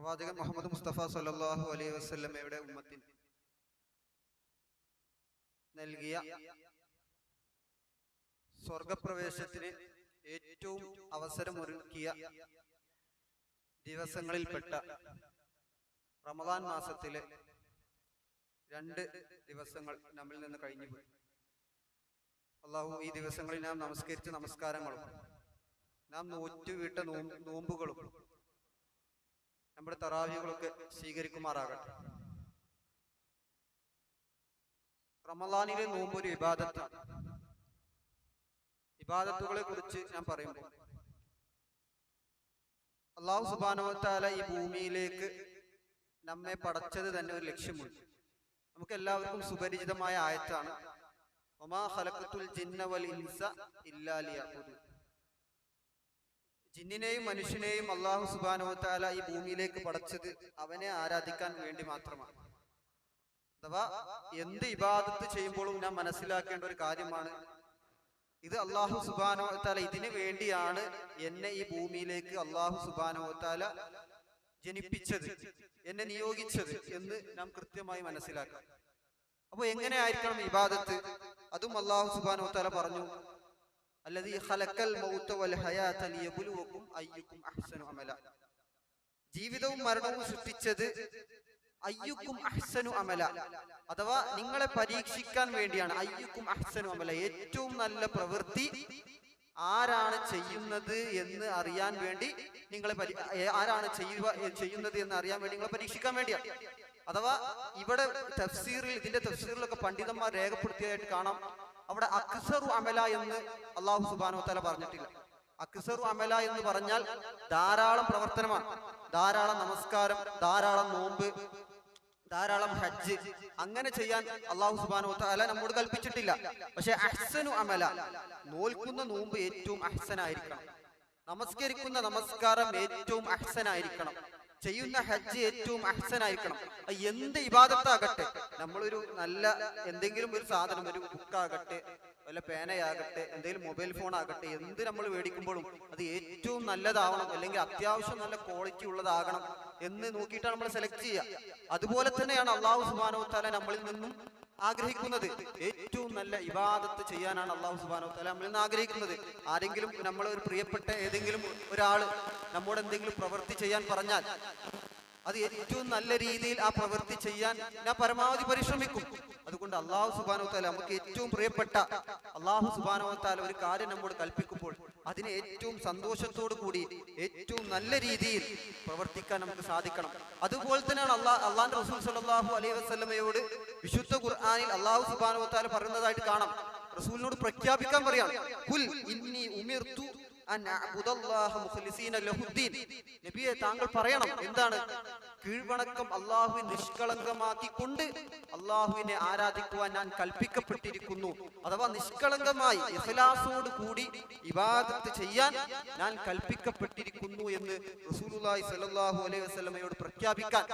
പ്രവാചകൻ മുഹമ്മദ് മുസ്തഫ സല്ലല്ലാഹു അലൈഹി വസ്ലമയുടെ ഉമ്മത്തിൽ നൽകിയ സ്വർഗപ്രവേശത്തിന് ഏറ്റവും അവസരമൊരുക്കിയ ദിവസങ്ങളിൽപ്പെട്ട റമദാൻ മാസത്തിലെ രണ്ട് ദിവസങ്ങൾ നമ്മിൽ നിന്ന് കഴിഞ്ഞുപോയി. അള്ളാഹു ഈ ദിവസങ്ങളിൽ നാം നമസ്കരിച്ച നമസ്കാരങ്ങളും നാം നോറ്റുവിട്ട നോമ്പ് നോമ്പുകളും നമ്മുടെ തറാവികളൊക്കെ സ്വീകരിക്കുമാറാകട്ടെ. റമലാനിലെ നോമ്പ് ഒരു വിവാദത്ത് ഇബാദത്തുകളെ കുറിച്ച് ഞാൻ പറയുമ്പോൾ. അള്ളാഹു സുബാനോത്താല ഈ ഭൂമിയിലേക്ക് നമ്മെ പടച്ചത് തന്നെ ഒരു ലക്ഷ്യമുണ്ട്. നമുക്ക് എല്ലാവർക്കും സുപരിചിതമായ ആയത്താണ്. ഒമാ ഹലക്കത്തുൽ ജിന്നവൽ ഇൻസ ഇല്ലാലിയ ജിന്നിനെയും മനുഷ്യനെയും അള്ളാഹു സുബാനോത്താല ഈ ഭൂമിയിലേക്ക് പടച്ചത് അവനെ ആരാധിക്കാൻ വേണ്ടി മാത്രമാണ്. അഥവാ എന്ത് ഇബാദത്ത് ചെയ്യുമ്പോഴും ഞാൻ മനസ്സിലാക്കേണ്ട ഒരു കാര്യമാണ്. ഇത് അള്ളാഹു സുബാനോത്താല ഇതിനു വേണ്ടിയാണ് എന്നെ ഈ ഭൂമിയിലേക്ക് അള്ളാഹു സുബാനോത്താല ജനിപ്പിച്ചത് എന്നെ നിയോഗിച്ചത് എന്ന് നാം കൃത്യമായി മനസ്സിലാക്കാം. അപ്പൊ എങ്ങനെ ആയിരിക്കണം ഇബാദത്ത്? അതും അള്ളാഹു സുബാനോത്താല പറഞ്ഞു. അല്ലതീ ഖലക്കൽ വൽ ഹയാത അയ്യുക്കും അഹ്സനു അമല ജീവിതവും മരണവും സൃഷ്ടിച്ചത് അയ്യുക്കും അഹ്സനു അമല. അഥവാ നിങ്ങളെ പരീക്ഷിക്കാൻ വേണ്ടിയാണ് അയ്യുക്കും അഹ്സനു അമല. ഏറ്റവും നല്ല പ്രവൃത്തി ആരാണ് ചെയ്യുന്നത് എന്ന് അറിയാൻ വേണ്ടി നിങ്ങളെ ആരാണ് ചെയ്യുക ചെയ്യുന്നത് എന്ന് അറിയാൻ വേണ്ടി നിങ്ങളെ പരീക്ഷിക്കാൻ വേണ്ടിയാണ്. അഥവാ ഇവിടെ തഫ്സീറിൽ ഇതിന്റെ തഫ്സീറിലൊക്കെ പണ്ഡിതന്മാർ രേഖപ്പെടുത്തിയതായിട്ട് കാണാം. അവിടെ അക്സറു അമല എന്ന് അള്ളാഹു സുബാനോ തല പറഞ്ഞിട്ടില്ല. അക്സറു അമല എന്ന് പറഞ്ഞാൽ ധാരാളം പ്രവർത്തനമാണ്. ധാരാളം നമസ്കാരം ധാരാളം നോമ്പ് ധാരാളം ഹജ്ജ്. അങ്ങനെ ചെയ്യാൻ അള്ളാഹു സുബാനോ തല നമ്മോട് കൽപ്പിച്ചിട്ടില്ല. പക്ഷെ അഹ്സനു അമല നോൽക്കുന്ന നോമ്പ് ഏറ്റവും അഹ്സനായിരിക്കണം. നമസ്കരിക്കുന്ന നമസ്കാരം ഏറ്റവും അഹ്സനായിരിക്കണം. ചെയ്യുന്ന ഹജ്ജ് ഏറ്റവും അഹ്സനായിരിക്കണം. എന്ത് ഇബാദത്താകട്ടെ നമ്മളൊരു നല്ല എന്തെങ്കിലും ഒരു സാധനം ഒരു ബുക്കാകട്ടെ വല്ല പേനയാകട്ടെ എന്തെങ്കിലും മൊബൈൽ ഫോൺ ആകട്ടെ എന്ത് നമ്മൾ മേടിക്കുമ്പോഴും അത് ഏറ്റവും നല്ലതാവണം അല്ലെങ്കിൽ അത്യാവശ്യം നല്ല ക്വാളിറ്റി ഉള്ളതാകണം എന്ന് നോക്കിയിട്ടാണ് നമ്മൾ സെലക്ട് ചെയ്യുക. അതുപോലെ തന്നെയാണ് അള്ളാഹു സുബാനോ തല നമ്മളിൽ നിന്നും ആഗ്രഹിക്കുന്നത് ഏറ്റവും നല്ല ഇബാദത്ത് ചെയ്യാനാണ് അള്ളാഹു സുബാനോ തല നമ്മളിൽ നിന്ന് ആഗ്രഹിക്കുന്നത്. ആരെങ്കിലും നമ്മളെ ഒരു പ്രിയപ്പെട്ട ഏതെങ്കിലും ഒരാൾ നമ്മോട് എന്തെങ്കിലും പ്രവൃത്തി ചെയ്യാൻ പറഞ്ഞാൽ അത് ഏറ്റവും നല്ല രീതിയിൽ ആ പ്രവൃത്തി ചെയ്യാൻ ഞാൻ പരമാവധി പരിശ്രമിക്കും. അതുകൊണ്ട് അള്ളാഹു സുബാനോ താല നമുക്ക് ഏറ്റവും പ്രിയപ്പെട്ട അള്ളാഹു സുബാനോ താല ഒരു കാര്യം നമ്മോട് കൽപ്പിക്കുമ്പോൾ അതിനെ ഏറ്റവും സന്തോഷത്തോടു കൂടി ഏറ്റവും നല്ല രീതിയിൽ പ്രവർത്തിക്കാൻ നമുക്ക് സാധിക്കണം. അതുപോലെ തന്നെയാണ് അള്ളാഹ് അള്ളാഹ് റസൂൽ സലാഹു അലൈഹി വസ്ലമയോട് വിശുദ്ധ ഖുർആാനിൽ അള്ളാഹു സുബാനോ താല പറയുന്നതായിട്ട് കാണാം. റസൂലിനോട് പ്രഖ്യാപിക്കാൻ പറയാം കുൽ ഇന്നി താങ്കൾ പറയണം. എന്താണ്? കീഴ്വണക്കം അള്ളാഹുവിൻ നിഷ്കളങ്കമാക്കിക്കൊണ്ട് അള്ളാഹുവിനെ ആരാധിക്കുവാൻ ഞാൻ കൽപ്പിക്കപ്പെട്ടിരിക്കുന്നു. അഥവാ നിഷ്കളങ്കമായി ഇഹ്ലാസോട് കൂടി ഇബാദത്ത് ചെയ്യാൻ ഞാൻ കൽപ്പിക്കപ്പെട്ടിരിക്കുന്നു എന്ന് റസൂലുള്ളാഹി സ്വല്ലല്ലാഹു അലൈഹി വസല്ലമയോട് പ്രഖ്യാപിക്കാൻ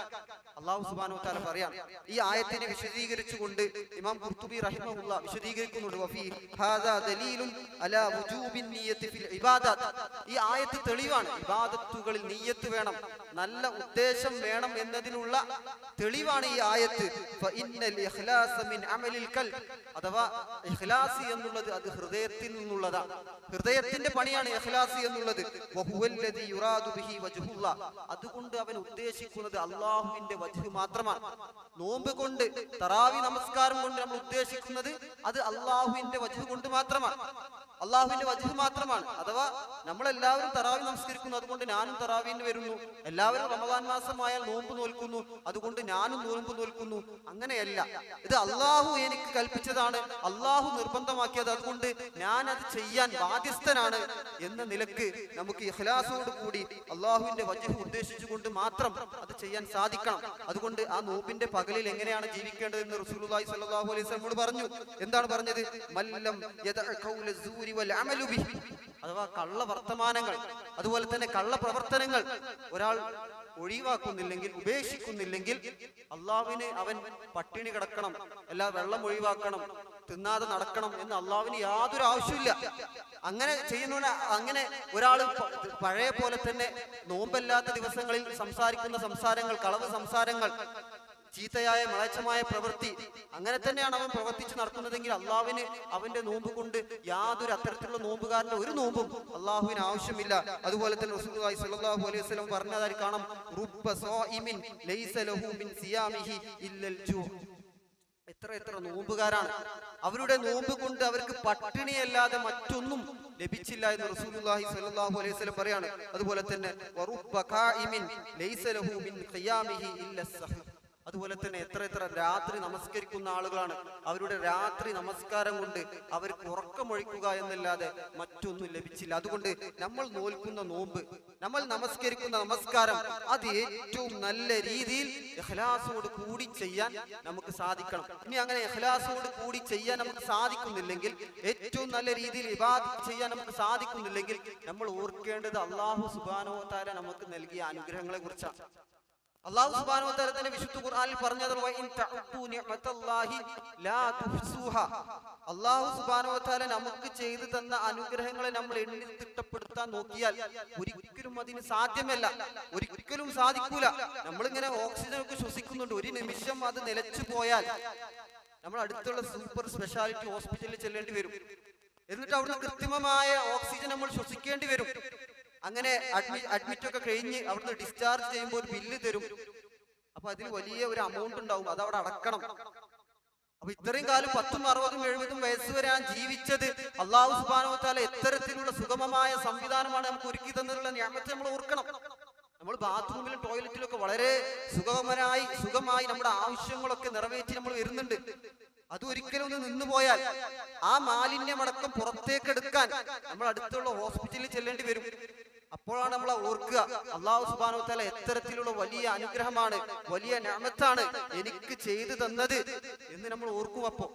അള്ളാഹു സുബ്ഹാനഹു വതആല പറയാം. ഈ ആയത്തിനെ വിശദീകരിച്ചുകൊണ്ട് ഇമാം ഖുർത്തുബി റഹിമഹുല്ല വിശദീകരിക്കുന്നുണ്ട്. വഫി ഹാദാ ദലീലുൻ അലാ വുജൂബിൻ നിയ്യത്തി ഫിൽ ഇബാദത്ത്. ഈ ആയത്ത് തെളിവാണ്. ഇബാദത്തുകളിൽ നിയ്യത്ത് വേണം. നല്ല ഉദ്ദേശം വേണം എന്നതിനുള്ള തെളിവാണ് ഈ ആയത്ത്. അഥവാ ഇഖ്ലാസ് എന്നുള്ളത് അത് ഹൃദയത്തിൽ നിന്നുള്ളതാണ് ഹൃദയത്തിന്റെ പണിയാണ് ഇഖ്ലാസ് എന്നുള്ളത്. അതുകൊണ്ട് അവൻ ഉദ്ദേശിക്കുന്നത് അള്ളാഹുവിന്റെ വജു മാത്രമാണ്. നോമ്പ് കൊണ്ട് തറാവി നമസ്കാരം കൊണ്ട് നമ്മൾ ഉദ്ദേശിക്കുന്നത് അത് അള്ളാഹുവിന്റെ വജു കൊണ്ട് മാത്രമാണ്. അള്ളാഹുവിന്റെ വജ്ഹ് മാത്രമാണ്. അഥവാ നമ്മളെല്ലാവരും തറാവി നമസ്കരിക്കുന്നു അതുകൊണ്ട് ഞാനും തറാവിന് വരുന്നു. എല്ലാവരും റമദാൻ മാസമായാൽ നോമ്പ് നോൽക്കുന്നു അതുകൊണ്ട് ഞാനും നോമ്പ് നോൽക്കുന്നു. അങ്ങനെയല്ല. ഇത് അള്ളാഹു എനിക്ക് കൽപ്പിച്ചതാണ്. അള്ളാഹു നിർബന്ധമാക്കിയത് അതുകൊണ്ട് ഞാൻ അത് ചെയ്യാൻ ബാധ്യസ്ഥനാണ് എന്ന നിലയ്ക്ക് നമുക്ക് ഇഹ്ലാസോട് കൂടി അള്ളാഹുവിന്റെ ഉദ്ദേശിച്ചു ഉദ്ദേശിച്ചുകൊണ്ട് മാത്രം അത് ചെയ്യാൻ സാധിക്കണം. അതുകൊണ്ട് ആ നോമ്പിന്റെ പകലിൽ എങ്ങനെയാണ് ജീവിക്കേണ്ടത് എന്ന് റസൂലുള്ളാഹി സ്വല്ലല്ലാഹു അലൈഹി വസല്ലം പറഞ്ഞു. എന്താണ് പറഞ്ഞത്? മല്ലം സൂരി അമലു അഥവാ കള്ള വർത്തമാനങ്ങൾ അതുപോലെ തന്നെ കള്ള പ്രവർത്തനങ്ങൾ ഒരാൾ ഒഴിവാക്കുന്നില്ലെങ്കിൽ ഉപേക്ഷിക്കുന്നില്ലെങ്കിൽ അള്ളാവിന് അവൻ പട്ടിണി കിടക്കണം എല്ലാ വെള്ളം ഒഴിവാക്കണം തിന്നാതെ നടക്കണം എന്ന് അള്ളാവിന് യാതൊരു ആവശ്യമില്ല അങ്ങനെ ചെയ്യുന്നവന് അങ്ങനെ ഒരാൾ പഴയ പോലെ തന്നെ നോമ്പല്ലാത്ത ദിവസങ്ങളിൽ സംസാരിക്കുന്ന സംസാരങ്ങൾ കളവ് സംസാരങ്ങൾ ചീത്തയായ മളച്ചമായ പ്രവൃത്തി. അങ്ങനെ തന്നെയാണ് അവൻ പ്രവർത്തിച്ച് നടത്തുന്നതെങ്കിൽ അള്ളാഹുവിന് അവന്റെ നോമ്പ് കൊണ്ട് യാതൊരു അത്തരത്തിലുള്ള നോമ്പുകാരന്റെ ഒരു നോമ്പും അള്ളാഹുവിന് ആവശ്യമില്ല. അതുപോലെ തന്നെ റസൂലുള്ളാഹി സ്വല്ലല്ലാഹു അലൈഹി വസല്ലം പറഞ്ഞതായി കാണാം ലൈസ ലഹു മിൻ സിയാമിഹി ഇല്ലൽ എത്ര എത്ര നോമ്പുകാരാണ്. അവരുടെ നോമ്പ് കൊണ്ട് അവർക്ക് പട്ടിണിയല്ലാതെ മറ്റൊന്നും ലഭിച്ചില്ല എന്ന് റസൂലുള്ളാഹി സ്വല്ലല്ലാഹു അലൈഹി വസല്ലം പറയാണ്. അതുപോലെ തന്നെ വറുബ്ബ ഖായിമിൻ ലൈസ ലഹു മിൻ ഖിയാമിഹി ഇല്ല സഹ്. അതുപോലെ തന്നെ എത്ര എത്ര രാത്രി നമസ്കരിക്കുന്ന ആളുകളാണ്. അവരുടെ രാത്രി നമസ്കാരം കൊണ്ട് അവർക്ക് ഉറക്കമൊഴിക്കുക എന്നല്ലാതെ മറ്റൊന്നും ലഭിച്ചില്ല. അതുകൊണ്ട് നമ്മൾ നോൽക്കുന്ന നോമ്പ് നമ്മൾ നമസ്കരിക്കുന്ന നമസ്കാരം അത് ഏറ്റവും നല്ല രീതിയിൽ എഹ്ലാസോട് കൂടി ചെയ്യാൻ നമുക്ക് സാധിക്കണം. ഇനി അങ്ങനെ എഹ്ലാസോട് കൂടി ചെയ്യാൻ നമുക്ക് സാധിക്കുന്നില്ലെങ്കിൽ ഏറ്റവും നല്ല രീതിയിൽ ഇബാദത്ത് ചെയ്യാൻ നമുക്ക് സാധിക്കുന്നില്ലെങ്കിൽ നമ്മൾ ഓർക്കേണ്ടത് അള്ളാഹു സുബാനോ താര നമുക്ക് നൽകിയ അനുഗ്രഹങ്ങളെ കുറിച്ചാണ്. അള്ളാഹു സുബ്ഹാനഹു വതആല തന്റെ വിശുദ്ധ ഖുർആനിൽ പറഞ്ഞത് ലാ അള്ളാഹു സുബ്ഹാനഹു വതആല നമുക്ക് ചെയ്തു തന്ന അനുഗ്രഹങ്ങളെ നമ്മൾ എണ്ണി തിട്ടപ്പെടുത്താൻ നോക്കിയാൽ ഒരിക്കലും അതിന് സാധ്യമല്ല. ഒരിക്കലും സാധിക്കൂല. നമ്മളിങ്ങനെ ഓക്സിജൻ ഒക്കെ ശ്വസിക്കുന്നുണ്ട്. ഒരു നിമിഷം അത് നിലച്ചു പോയാൽ നമ്മൾ അടുത്തുള്ള സൂപ്പർ സ്പെഷ്യാലിറ്റി ഹോസ്പിറ്റലിൽ ചെല്ലേണ്ടി വരും. എന്നിട്ട് അവിടുന്ന് കൃത്രിമമായ ഓക്സിജൻ നമ്മൾ ശ്വസിക്കേണ്ടി വരും. അങ്ങനെ അഡ്മിറ്റ് ഒക്കെ കഴിഞ്ഞ് അവിടുന്ന് ഡിസ്ചാർജ് ചെയ്യുമ്പോൾ ഒരു ബില്ല് തരും. അപ്പൊ അതിന് വലിയ ഒരു അമൗണ്ട് ഉണ്ടാവും. അത് അവിടെ അടക്കണം. അപ്പൊ ഇത്രയും കാലം പത്തും അറുപതും എഴുപതും വയസ്സ് വരെ ജീവിച്ചത്. അള്ളാഹു സുബാനോത്താല എത്തരത്തിലുള്ള സുഗമമായ സംവിധാനമാണ് നമുക്ക് ഒരുക്കി തന്നിട്ടുള്ള ഞാമത്തെ നമ്മൾ ഓർക്കണം. നമ്മൾ ബാത്റൂമിലും ടോയ്ലറ്റിലും ഒക്കെ വളരെ സുഗമനായി സുഖമായി നമ്മുടെ ആവശ്യങ്ങളൊക്കെ നിറവേറ്റി നമ്മൾ വരുന്നുണ്ട്. അത് ഒരിക്കലും ഒന്ന് നിന്നുപോയാൽ ആ മാലിന്യമടക്കം പുറത്തേക്ക് എടുക്കാൻ നമ്മൾ അടുത്തുള്ള ഹോസ്പിറ്റലിൽ ചെല്ലേണ്ടി വരും. അപ്പോഴാണ് നമ്മൾ ഓർക്കുക അള്ളാഹു സുബാനു തല എത്തരത്തിലുള്ള വലിയ അനുഗ്രഹമാണ് വലിയ ഞാമത്താണ് എനിക്ക് ചെയ്തു തന്നത് എന്ന് നമ്മൾ ഓർക്കും അപ്പോ.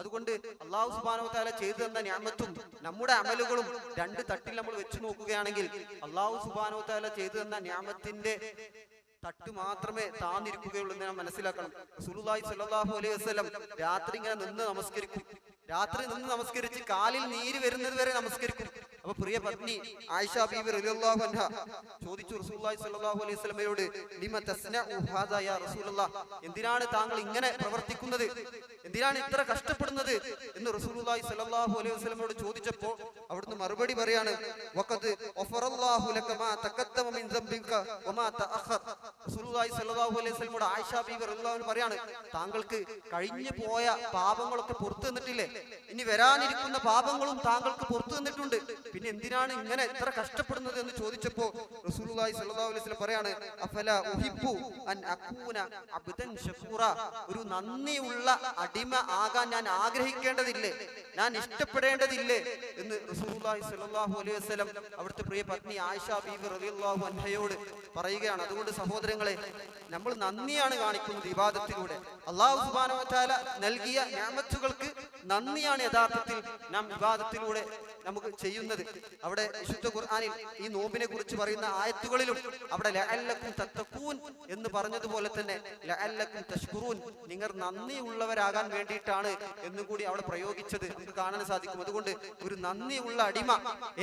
അതുകൊണ്ട് അള്ളാഹു സുബാനു തല ചെയ്തു തന്ന ഞാമത്തും നമ്മുടെ അമലുകളും രണ്ട് തട്ടിൽ നമ്മൾ വെച്ചു നോക്കുകയാണെങ്കിൽ അള്ളാഹു സുബാനു തല ചെയ്തു തന്ന ഞാമത്തിന്റെ തട്ട് മാത്രമേ താന്നിരിക്കുകയുള്ളൂ എന്ന് ഞാൻ മനസ്സിലാക്കണം. സുലുലായി സ്വല്ലല്ലാഹു അലൈഹി വസ്ലം രാത്രി ഇങ്ങനെ നിന്ന് നമസ്കരിക്കും. രാത്രി നിന്ന് നമസ്കരിച്ച് കാലിൽ നീര് വരുന്നത് വരെ നമസ്കരിക്കും. അപ്പൊ പ്രിയ പത്നി ആയിഷ റളിയല്ലാഹു ചോദിച്ചു റസൂലുള്ളാഹി സ്വല്ലല്ലാഹു അലൈഹി ലിമ തസ്നഉ ഹാദാ യാ എന്തിനാണ് താങ്കൾ ഇങ്ങനെ പ്രവർത്തിക്കുന്നത്? എന്തിനാണ് ഇത്ര കഷ്ടപ്പെടുന്നത്? എന്ന് റസൂലുള്ളാഹി സ്വല്ലല്ലാഹു അലൈഹി വസല്ലമയോട് ചോദിച്ചപ്പോൾ അവിടുന്ന് മറുപടി പറയാണ് ലക മാ മിൻ വമാ റസൂലുള്ളാഹി സ്വല്ലല്ലാഹു അലൈഹി ആയിഷ റളിയല്ലാഹു പറയാണ് താങ്കൾക്ക് കഴിഞ്ഞു പോയ പാപങ്ങളൊക്കെ പുറത്തു തന്നിട്ടില്ലേ ഇനി വരാനിരിക്കുന്ന പാപങ്ങളും താങ്കൾക്ക് പുറത്തു തന്നിട്ടുണ്ട് പിന്നെ എന്തിനാണ് ഇങ്ങനെ ഇത്ര കഷ്ടപ്പെടുന്നത് എന്ന് ചോദിച്ചപ്പോ റസൂലുള്ളാഹി സ്വല്ലല്ലാഹു അലൈഹി വസല്ലം പറയാണ് അഫല ഉഹിബ്ബു അൻ അകൂന അബ്ദൻ ഒരു നന്ദിയുള്ള അടിമ ആകാൻ ഞാൻ ആഗ്രഹിക്കേണ്ടതില്ലേ? ഞാൻ ഇഷ്ടപ്പെടേണ്ടതില്ലേ? എന്ന് റസൂലുള്ളാഹി സ്വല്ലല്ലാഹു അലൈഹി വസല്ലം അവിടുത്തെ പ്രിയ പത്നി ആയിഷ റളിയല്ലാഹു അൻഹയോട് പറയുകയാണ്. അതുകൊണ്ട് സഹോദരങ്ങളെ നമ്മൾ നന്ദിയാണ് കാണിക്കുന്നത് വിവാദത്തിലൂടെ അള്ളാഹു വതആല നൽകിയ ഞാമത്തുകൾക്ക് നന്ദിയാണ് യഥാർത്ഥത്തിൽ നാം വിവാദത്തിലൂടെ നമുക്ക് ചെയ്യുന്നത്. അവിടെ വിശുദ്ധ ഖുർആാനിൽ ഈ നോമ്പിനെ കുറിച്ച് പറയുന്ന ആയത്തുകളിലും അവിടെ എന്ന് പറഞ്ഞതുപോലെ തന്നെ നിങ്ങൾ നന്ദിയുള്ളവരാകാൻ വേണ്ടിയിട്ടാണ് എന്നും കൂടി അവിടെ പ്രയോഗിച്ചത് നമുക്ക് കാണാൻ സാധിക്കും. അതുകൊണ്ട് ഒരു നന്ദിയുള്ള അടിമ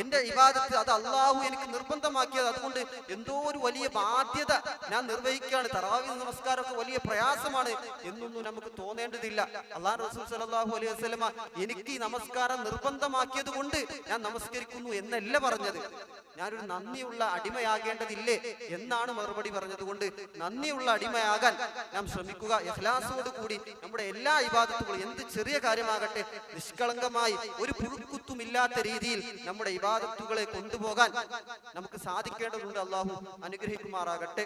എന്റെ ഇബാദത്ത് അത് അള്ളാഹു എനിക്ക് നിർബന്ധമാക്കിയത്. അതുകൊണ്ട് എന്തോ ഒരു വലിയ ബാധ്യത ഞാൻ നിർവഹിക്കുകയാണ്. തറാവി നമസ്കാരമൊക്കെ വലിയ പ്രയാസമാണ് എന്നൊന്നും നമുക്ക് തോന്നേണ്ടതില്ല. അള്ളാഹ് റസൂൽ സല്ലല്ലാഹു അലൈഹി വസ്ലമ എനിക്ക് ഈ നമസ്കാരം നിർബന്ധമാക്കിയത് കൊണ്ട് ഞാൻ നമസ്കരിക്കുന്നു എന്നല്ല പറഞ്ഞത്. ഞാനൊരു നന്ദിയുള്ള അടിമയാകേണ്ടതില്ലേ എന്നാണ് മറുപടി പറഞ്ഞതുകൊണ്ട് നന്ദിയുള്ള അടിമയാകാൻ നാം ശ്രമിക്കുക. എഹ്ലാസോട് കൂടി നമ്മുടെ എല്ലാ ഇബാദത്തുകളും എന്ത് ചെറിയ കാര്യമാകട്ടെ നിഷ്കളങ്കമായി ഒരു പുഴുക്കുത്തുമില്ലാത്ത രീതിയിൽ നമ്മുടെ ഇബാദത്തുകളെ കൊണ്ടുപോകാൻ നമുക്ക് സാധിക്കേണ്ടതുണ്ട്. അള്ളാഹു അനുഗ്രഹിക്കുമാറാകട്ടെ.